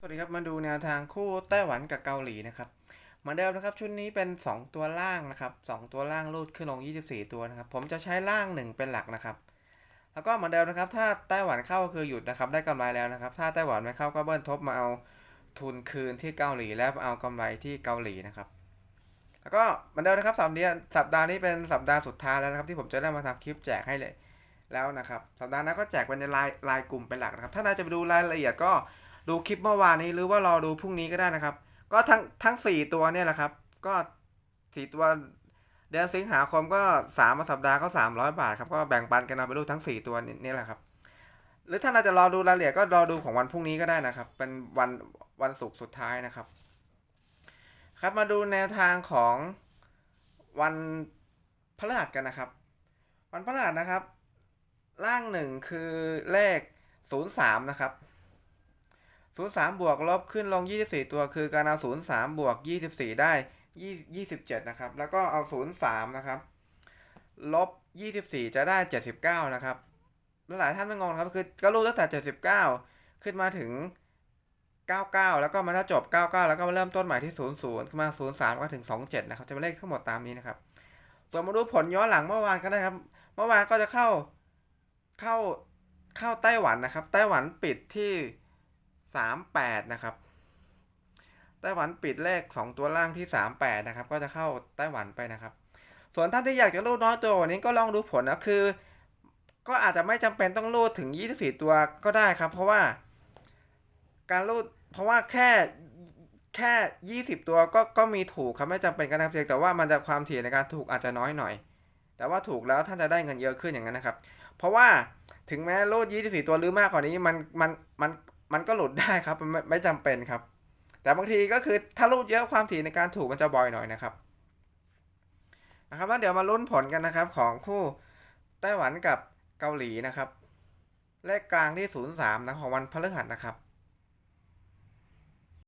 สวัสดีครับมาดูแนวทางคู่ไต้หวันกับเกาหลีนะครับเหมือนเดิมนะครับชุดนี้เป็น 2 ตัวล่างนะครับ2ตัวล่างรูดขึ้นลง 24 ตัวนะครับผมจะใช้ล่าง 1 เป็นหลักนะครับ แล้วก็เหมือนเดิมนะครับถ้าไต้หวันเข้าคือหยุดนะครับได้กำไรแล้วนะครับ ถ้าไต้หวันไม่เข้าก็เบิ้ลทบมาเอาทุนคืนที่เกาหลีแล้วเอากำไรที่เกาหลีนะครับ แล้วก็เหมือนเดิมนะครับสัปดาห์นี้สัปดาห์นี้เป็นสัปดาห์สุดท้ายแล้วนะครับ ที่ผมจะได้มาทำคลิปแจกให้เลยแล้วนะครับสัปดาห์หน้าก็แจกเป็นในไลน์ไลน์กลุ่มเป็นหลักนะครับถ้านายจะไปดูรายละเอียดก็ ดูคลิปเมื่อวานนี้หรือว่ารอดูพรุ่งนี้ก็ได้นะครับ ก็ทั้งทั้งสี่ตัวเนี่ยแหละครับ ก็สี่ตัวเดือนสิงหาคมก็สามสัปดาห์ก็สามร้อยบาทครับก็แบ่งปันกันเอาไปดูทั้งสี่ตัวนี่นี่แหละครับ หรือถ้าเราจะรอดูรายละเอียดก็รอดูของวันพรุ่งนี้ก็ได้นะครับ เป็นวันวันศุกร์สุดท้ายนะครับ ครับมาดูแนวทางของวันพฤหัสกันนะครับ วันพฤหัสนะครับ ล่างหนึ่งคือเลขศูนย์สามนะครับ ศูนย์สามบวกลบขึ้นลงยี่สิบสี่ตัวคือการเอาศูนย์สามบวกยี่สิบสี่ได้ยี่ยี่สิบเจ็ดนะครับ แล้วก็เอาศูนย์สามนะครับลบยี่สิบสี่จะได้เจ็ดสิบเก้านะครับหลายท่านไม่งงครับคือก็รู้ตั้งแต่เจ็ดสิบเก้าขึ้นมาถึงเก้าเก้าแล้วก็มาถ้าจบเก้าเก้าแล้วก็มาเริ่มต้นใหม่ที่ศูนย์ย์ขึ้นมาศูนย์สามก็ถึงสองเจ็ดนะครับจะเป็นเลขทั้งหมดตามนี้นะครับส่วนมาดูผลย้อนหลังเมื่อวานก็ได้ครับ เมื่อวานก็จะเข้าเข้าเข้าไต้หวันนะครับ ไต้หวันปิดที่ สามแปดนะครับ ไต้หวันปิดเลขสองตัวล่างที่สามแปดนะครับ ก็จะเข้าไต้หวันไปนะครับ ส่วนท่านที่อยากจะรูดน้อยตัววันนี้ก็ลองดูผลนะคือ ก็อาจจะไม่จำเป็นต้องรูดถึง 24 ตัวก็ได้ครับ เพราะว่า การรูดเพราะว่าแค่แค่ 20 ตัวก็ก็มีถูกครับไม่จำเป็นก็ได้เพียงแต่ว่ามันจะความถี่ในการถูกอาจจะน้อยหน่อย แต่ว่าถูกแล้วท่านจะได้เงินเยอะขึ้นอย่างนั้นนะครับ เพราะว่าถึงแม้รูด24 ตัวหรือมากกว่านี้มันมันมัน มันก็หลุดได้ครับไม่ไม่จำเป็นครับ แต่บางทีก็คือถ้ารูดเยอะความถี่ในการถูกมันจะบ่อยหน่อยนะครับนะครับแล้วเดี๋ยวมาลุ้นผลกันนะครับของคู่ไต้หวันกับเกาหลีนะครับ เลขกลางที่ 03นะของวันพฤหัสนะครับ